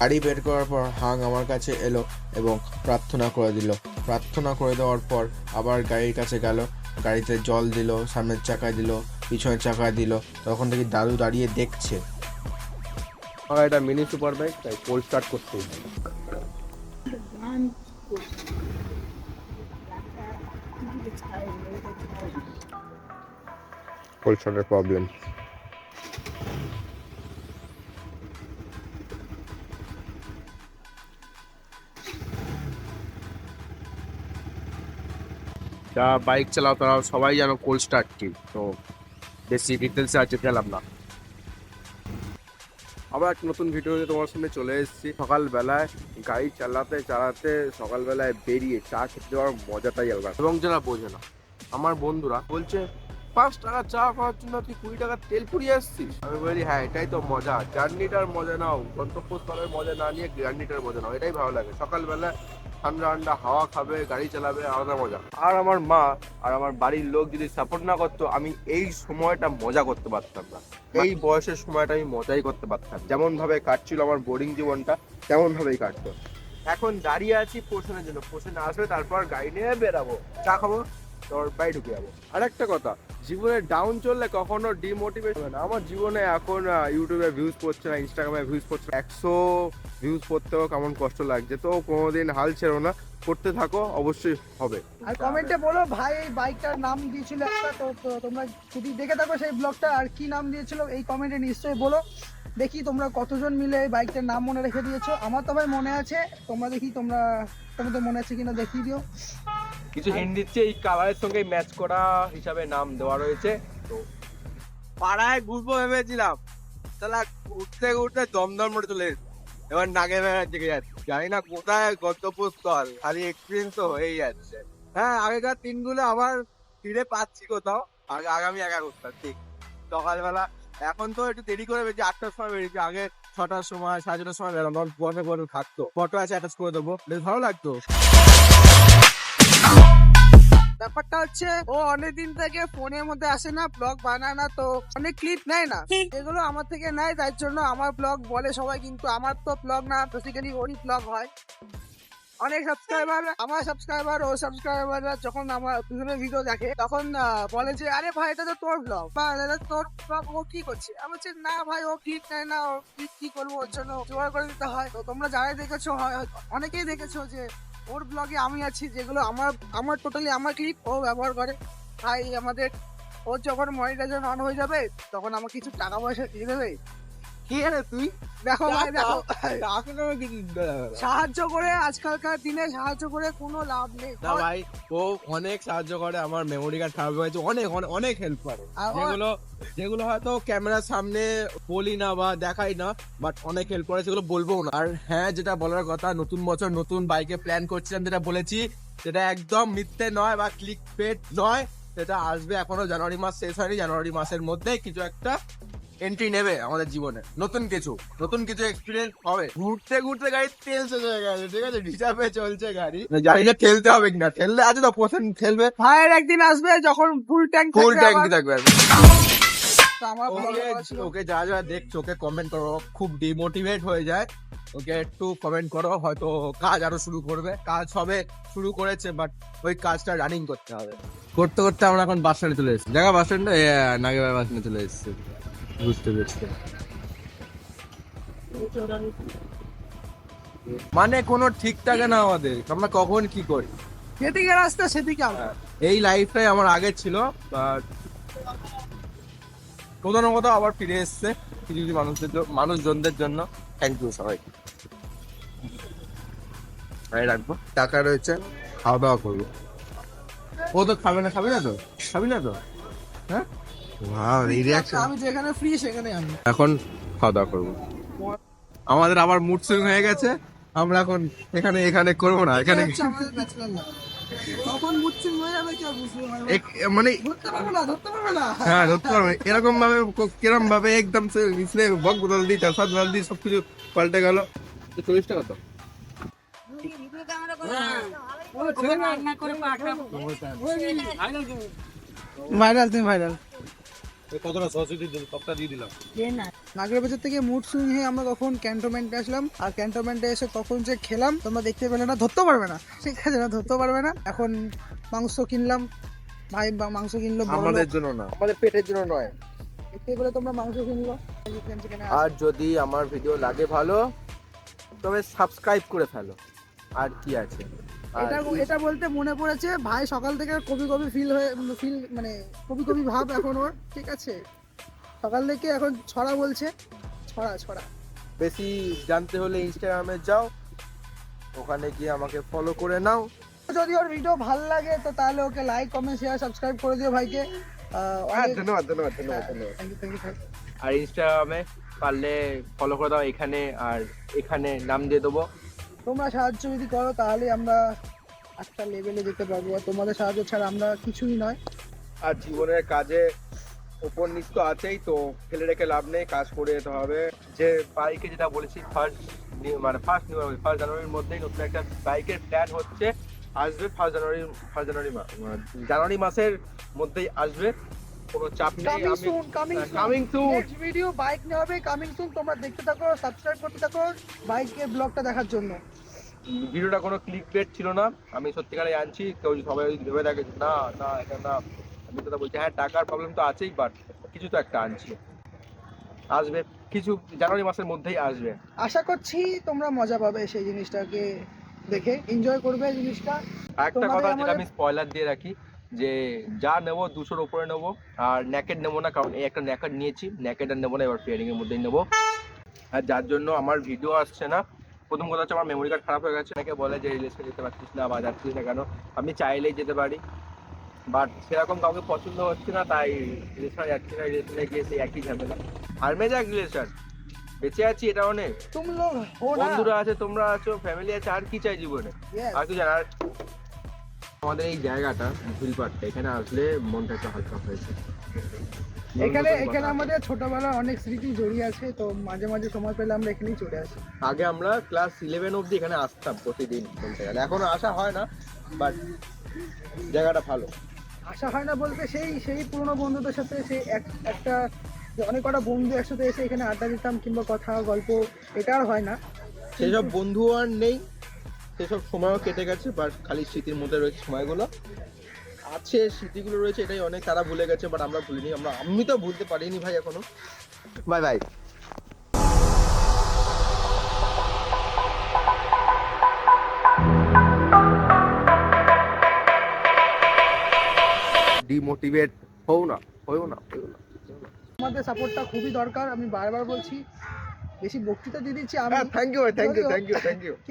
গাড়ি বের করার পর হাং আমার কাছে এলো এবং প্রার্থনা করে দিল। প্রার্থনা করে দেওয়ার পর আবার গাড়ির কাছে গেল। গাড়িতে জল দিল সামনের চাকায় দিল পিছনের চাকায় দিল। তখন থেকে দাদু দাঁড়িয়ে দেখছে। আমার এটা মিনি সুপার বাইক তাই কোল্ড স্টার্ট। কোল্ড স্টার্টের প্রবলেম যা বাইক চালাও তারা সবাই যেন কোল্ড স্টার্ট কি তো বেশি ডিটেলসে যেতে গেলাম না। আবার একটা নতুন ভিডিওতে তোমার সামনে চলে এসেছি। সকালবেলায় গাড়ি চালাতে চালাতে সকালবেলায় বেরিয়ে চা খেতে যাওয়ার মজাটাই আলাদা। এবং যারা বোঝে না, আমার বন্ধুরা বলছে, পাঁচ টাকা চা খাওয়ার জন্য তুই কুড়ি টাকা তেল পুড়িয়ে আসছিস? আমি বলি হ্যাঁ এটাই তো মজা। জার্নিটার মজা নাও, গন্তব্যস্থলের মজা না নিয়ে জার্নিটার মজা নাও, এটাই ভালো লাগে। সকালবেলা ঠান্ডা ঠান্ডা হাওয়া খাবে, গাড়ি চালাবে, আলাদা মজা। আর আমার মা আর আমার বাড়ির লোক যদি সাপোর্ট না করতো, আমি এই সময়টা মজা করতে পারতাম না। এই বয়সের সময়টা আমি মজাই করতে পারতাম। যেমন ভাবে কাটছিল আমার বোরিং জীবনটা তেমন ভাবেই কাটতো। এখন দাঁড়িয়ে আছি পোষণের জন্য। পোষণ আসবে, তারপর গাড়ি নিয়ে বেরাবো। চা খাব? তোর বাড়ি ঢুকে যাব। আর একটা কথা, জীবনে ডাউন চললে কখনো ডিমোটিভেট হবে না। আমার জীবনে এখন ইউটিউবে ভিউজ পড়ছে না ইনস্টাগ্রামে ভিউজ পড়ছে একশো ভিউজ পড়তেও কেমন কষ্ট লাগছে। তো কোনোদিন হাল ছেড়ো না, করতে থাকো, অবশ্যই হবে। আর কমেন্টে বলো, ভাই, এই বাইকটার নাম দিয়েছিল একটা, তো তোমরা যদি দেখে থাকো সেই ব্লগটা আর কি নাম দিয়েছিল, এই কমেন্টে নিশ্চয়ই বলো। দেখি তোমরা কতজন মিলে এই বাইকটার নাম মনে রেখে দিয়েছ। আমার তো ভাই মনে আছে, তোমরা দেখি তোমরা, তোমাদের মনে আছে কিনা দেখিয়ে দিও। কিছু হিন্ট দিচ্ছে, এই কালারের সঙ্গে ম্যাচ করা হিসাবে নাম দেওয়া রয়েছে। তো পাড়ায় ঘুরবো ভেবেছিলাম। তাহলে ঘুরতে ঘুরতে দমদম মোড়ে চলে। এবার নাগে বেড়ার দিকে যাচ্ছি। জানি না কোথায় গন্তব্যস্থল, খালি এক্সপিরিয়েন্স তো হয়েই যাচ্ছে। হ্যাঁ আগেকার দিনগুলো আবার ফিরে পাচ্ছি কোথাও। আগে, আগামী একা করতাম ঠিক। সকালবেলা, এখন তো একটু দেরি করে বেরিয়েছি, আটটার সময় বেরিয়েছি। আগে ছটার সময়, সাড়ে ছটার সময় তখন বসে বসে থাকতো। ফটো আছে অ্যাটাচ করে দেবো। বেশ ভালো লাগতো। ব্যাপারটা হচ্ছে ও অনেকদিন থেকে ফোনের মধ্যে আসে না ব্লগ বানায় না তো অনেক ক্লিপ নেয় না। এগুলো আমার থেকে নেয় তার জন্য আমার ব্লগ বলে সবাই কিন্তু আমার তো ব্লগ না বেসিক্যালি ওরই ব্লগ হয়। অনেক সাবস্ক্রাইবার আমার সাবস্ক্রাইবার ও সাবস্ক্রাইবাররা যখন আমার পিছনে ভিডিও দেখে তখন বলে যে আরে ভাই এটা তো তোর ব্লগ বা এটা তোর ব্লগ ও কি করছে? আমি বলছি না ভাই ও ক্লিপ নেয় না ও ক্লিপ কি করব ওর জন্য জোগাড় করে দিতে হয়। তো তোমরা যারাই দেখেছ হয় হয়তো অনেকেই দেখেছ যে ওর ব্লগে আমি আছি, যেগুলো আমার আমার টোটালি আমার ক্লিপ ও ব্যবহার করে। তাই আমাদের, ও যখন মনিটাইজেশন অন হয়ে যাবে, তখন আমার কিছু টাকা পয়সা দিয়ে দেবে। কি রে তুই? দেখো ভাই দেখো। সাহায্য করে আজকালকার দিনে সাহায্য করে কোনো লাভ নেই। না ভাই ও অনেক সাহায্য করে আমার মেমোরি কার্ড খারাপ হয়েছে অনেক অনেক অনেক হেল্প করে। আর যেগুলো যেগুলো হয়তো ক্যামেরার সামনে বলি না বা দেখাই না বাট অনেক হেল্প করে সেগুলো বলব না। আর হ্যাঁ যেটা বলার কথা নতুন বছর নতুন বাইকে প্ল্যান করছিলাম যেটা বলেছি সেটা একদম মিথ্যে নয় বা ক্লিক পেড নয় সেটা আসবে এখনও জানুয়ারি মাস শেষ হয়নি জানুয়ারি মাসের মধ্যে কিছু একটা এন্ট্রি নেবে আমাদের জীবনে। নতুন কিছু। নতুন কিছু এক্সপিরিয়েন্স হবে। ঘুরতে ঘুরতে গাড়ি তেল শেষ হয়ে গেছে ঠিক আছে? রিজার্ভে চলছে গাড়ি। জানি না ঠেলতে হবে কিনা। ঠেললে আছে তো পোষণ ঠেলবে ভাইয়ের একদিন আসবে যখন ফুল ট্যাঙ্ক ফুল ট্যাঙ্ক থাকবে ওকে যা যা দেখছ ওকে কমেন্ট করো। খুব ডিমোটিভেট হয়ে যায়। ওকে একটু কমেন্ট করো হয়তো কাজ আরও শুরু করবে। কাজ হবে শুরু করেছে বাট ওই কাজটা রানিং করতে হবে। করতে করতে আমরা এখন বাস স্ট্যান্ডে চলে এসেছি। জায়গা বাস স্ট্যান্ডে নাগে বাস স্ট্যান্ডে চলে এসেছি। বুঝতে পেরেছি। মানে কোনো ঠিক থাকে না আমাদের আমরা কখন কি করি? যেদিকে রাস্তা সেদিকে আমরা এই লাইফটাই আমার আগে ছিল বাট কোথাও না কোথাও আবার ফিরে এসছে কিছু কিছু মানুষদের মানুষজনদের জন্য। থ্যাংক ইউ সবাই। রাখব। টাকা রয়েছে খাওয়া দাওয়া করব। ও তো খাবে না খাবি না তো? খাবি না তো? হ্যাঁ? আমি এখন খাওয়া দাওয়া করব। আমাদের আবার মুড সুইং হয়ে গেছে। আমরা এখন এখানে এখানে করব না এখানে মানে- হ্যাঁ একদম সে বক সব কিছু পাল্টে গেল। চল্লিশটা কত ভাইরাল তুমি ভাইরাল। কতটা সরস্বতী সবটা দিয়ে দিলাম। নাগের বাজার থেকে মুড সুইং হয়ে আমরা তখন ক্যান্টনমেন্টে আসলাম আর ক্যান্টনমেন্টে এসে কখন যে খেলাম তোমরা দেখতে পেলে না ধরতে পারবে না। ঠিক আছে না ধরতে পারবে না। এখন মাংস কিনলাম ভাই বা- মাংস কিনলো আমাদের জন্য না। আমাদের পেটের জন্য নয়। দেখতে পেলে তোমরা মাংস কিনলো। আর যদি আমার ভিডিও লাগে ভালো তবে সাবস্ক্রাইব করে ফেলো। আর কি আছে? এটা এটা বলতে মনে পড়েছে ভাই সকাল থেকে কবি কবি ফিল হয়ে ফিল মানে কবি কবি ভাব এখন ওর ঠিক আছে? সকাল থেকে এখন ছড়া বলছে ছড়া ছড়া। বেশি জানতে হলে ইনস্টাগ্রামে যাও ওখানে গিয়ে আমাকে ফলো করে নাও। যদি ওর ভিডিও ভালো লাগে তো তাহলে okay like comment share subscribe করে দিও ভাইকে। অনেক- ধন্যবাদ ধন্যবাদ ধন্যবাদ ধন্যবাদ। thank you. আর ইনস্টাগ্রামে পারলে ফলো করে দাও এখানে আর এখানে নাম দিয়ে দেবো। তোমরা সাহায্য যদি করো, তাহলে আমরা একটা লেভেলে যেতে পারব। আর তোমাদের সাহায্য ছাড়া আমরা কিছুই নয়। আর জীবনের কাজে ওপর নিচ তো আছেই তো, ফেলে রেখে লাভ নেই, কাজ করে যেতে হবে। যে বাইকে যেটা বলেছি ফার্স্ট মানে ফার্স্ট নিউ ফার্স্ট জানুয়ারির মধ্যেই নতুন একটা বাইকের প্ল্যান হচ্ছে, আসবে ফার্স্ট জানুয়ারি ফার্স্ট জানুয়ারি জানুয়ারি মাসের মধ্যেই আসবে। কোনো চাপ নেই coming soon coming coming to next video bike নিয়ে হবে কামিং সুন তোমরা দেখতে থাকো সাবস্ক্রাইব করতে থাকো বাইকের ব্লগটা দেখার জন্য। ভিডিওটা কোনো ক্লিক বেট ছিল না। আমি সত্যিকারে আনছি কেউ সবাই যদি ভেবে থাকে না না এটা না। আমি কথা বলছি হ্যাঁ টাকার প্রবলেম তো আছেই বাট কিছু তো একটা আনছি। আসবে কিছু জানুয়ারি মাসের মধ্যেই আসবে। আশা করছি তোমরা মজা পাবে সেই জিনিসটাকে দেখে এনজয় করবে জিনিসটা। একটা কথা যেটা আমি স্পয়লার দিয়ে রাখি যে যা নেব দুশোর ওপরে নেব আর ন্যাকেড নেব না কারণ এই একটা ন্যাকেড নিয়েছি ন্যাকেড আর নেব না এবার ফেয়ারিং এর মধ্যেই নেব। আর যার জন্য আমার ভিডিও আসছে না প্রথম কথা হচ্ছে আমার মেমোরি কার্ড খারাপ হয়ে গেছে অনেকে বলে যে রিলেশনে যেতে পারছিস না বা যাচ্ছিস না কেন আমি চাইলেই যেতে পারি। বাট সেরকম কাউকে পছন্দ হচ্ছে না তাই রিলেশনে যাচ্ছি না রিলেশনে গিয়ে সেই একই ঝামেলা। হারমে যাক রিলেশন বেঁচে আছি এটা অনেক। বন্ধুরা আছে তোমরা আছো ফ্যামিলি আছে আর কি চাই জীবনে? আর কি জানার আমাদের এই জায়গাটা ভিলপাটটা এখানে আসলে মনটা একটু হালকা হয়েছে। এখানে এখানে আমাদের ছোটবেলার অনেক স্মৃতি জড়িয়ে আছে তো মাঝে মাঝে সময় পেলে আমরা এখানেই চলে আসি। আগে আমরা ক্লাস ইলেভেন অবধি এখানে আসতাম প্রতিদিন বলতে গেলে। এখনও আসা হয় না বাট জায়গাটা ভালো। আশা হয় না বলতে সেই সেই পুরনো বন্ধুদের সাথে সেই এক- একটা অনেক কটা বন্ধু একসাথে এসে এখানে আড্ডা দিতাম কিংবা কথা গল্প এটা আর হয় না। সেসব বন্ধু আর নেই সেসব সময়ও কেটে গেছে বাট খালি স্মৃতির মধ্যে রয়েছে সময়গুলো। আছে স্মৃতিগুলো রয়েছে এটাই অনেক তারা ভুলে গেছে বাট আমরা ভুলিনি আমরা আমি তো ভুলতে পারিনি ভাই এখনও। Bye bye. ডিমোটিভেট হও না হও না হও না। আমাদের সাপোর্টটা খুবই দরকার আমি বারবার বলছি। বেশি বক্তৃতা দিয়ে দিচ্ছি আমি হ্যাঁ থ্যাংক ইউ ভাই thank you thank you thank you